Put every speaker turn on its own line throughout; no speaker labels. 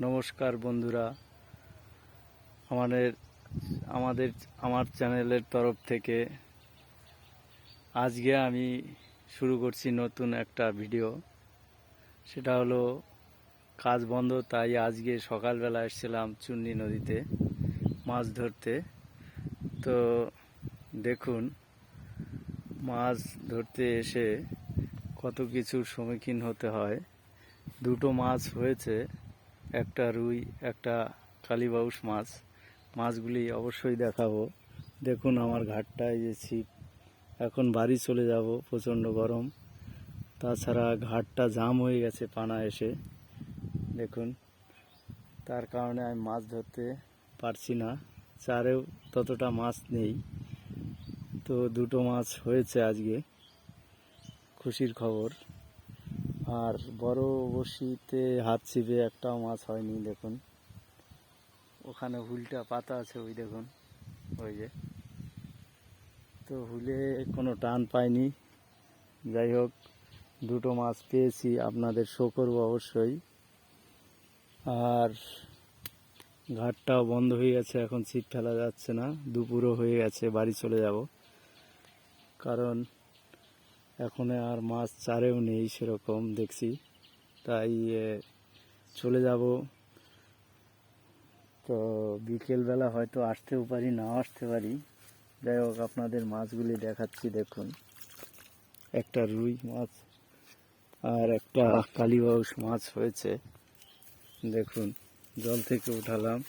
নমস্কার বন্ধুরা। আমাদের আমাদের আমার চ্যানেলের তরফ থেকে আজকে আমি শুরু করছি নতুন একটা ভিডিও। সেটা হলো, কাজ বন্ধ, তাই আজকে সকালবেলা এসেছিলাম চুন্নি নদীতে মাছ ধরতে। তো দেখুন, মাছ ধরতে এসে কত কিছুর সম্মুখীন হতে হয়। দুটো মাছ হয়েছে। একটা রুই, একটা কালীবাউস মাছ। মাছগুলি অবশ্যই দেখাবো। দেখুন আমার ঘাটটায় যে ছিপ। এখন বাড়ি চলে যাব, প্রচণ্ড গরম। তাছাড়া ঘাটটা জাম হয়ে গেছে পানা এসে। দেখুন, তার কারণে আমি মাছ ধরতে পারছি না। চারেও ততটা মাছ নেই। তো দুটো মাছ হয়েছে আজকে। খুশির খবর। আর বড় বড়শিতে হাত ছিপে একটাও মাছ হয়নি, দেখুন। ওখানে হুলটা পাতা আছে, ওই দেখুন, ওই যে। তো হুলে কোনো টান পাইনি। যাই হোক, দুটো মাছ পেয়েছি, আপনাদের শো করব অবশ্যই। আর ঘাটটাও বন্ধ হয়ে গেছে, এখন ছিপ ফেলা যাচ্ছে না, দুপুরও হয়ে গেছে, বাড়ি চলে যাব। কারণ এখন আর মাছ চারেও নেই সেরকম দেখছি। তাই চলে যাব। তো বিকেলবেলা হয়তো আসতেও পারি নাও আসতে পারি। যাই হোক, আপনাদের মাছগুলি দেখাচ্ছি, দেখুন। একটা রুই মাছ আর একটা কালীবাউস মাছ হয়েছে। দেখুন, জল থেকে উঠালাম।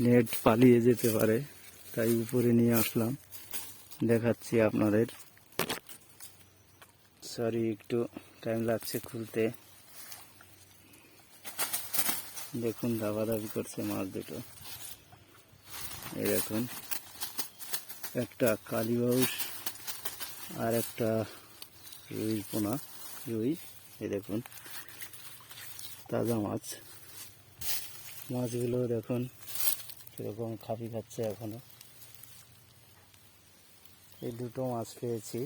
নেট পালিয়ে যেতে পারে, তাই উপরে নিয়ে আসলাম। দেখাচ্ছি আপনাদের। সরি একটু টাইম লাগছে খুলতে। দেখুন, দাবাদাবি করছে মাছ দুটো। এই দেখুন, একটা কালীবাউস আর একটা রুই পোনা, রুই, এই দেখুন, তাজা মাছ। মাছগুলো দেখুন, কীরকম খাপি খাচ্ছে এখনও। এই দুটো মাছ পেয়েছি।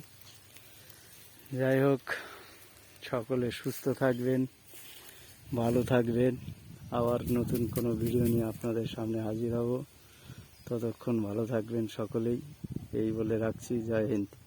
যাই হোক, সকলে সুস্থ থাকবেন, ভালো থাকবেন। আবার নতুন কোনো ভিডিও নিয়ে আপনাদের সামনে হাজির হব। ততক্ষণ ভালো থাকবেন সকলেই। এই বলে রাখছি। জয় হিন্দ।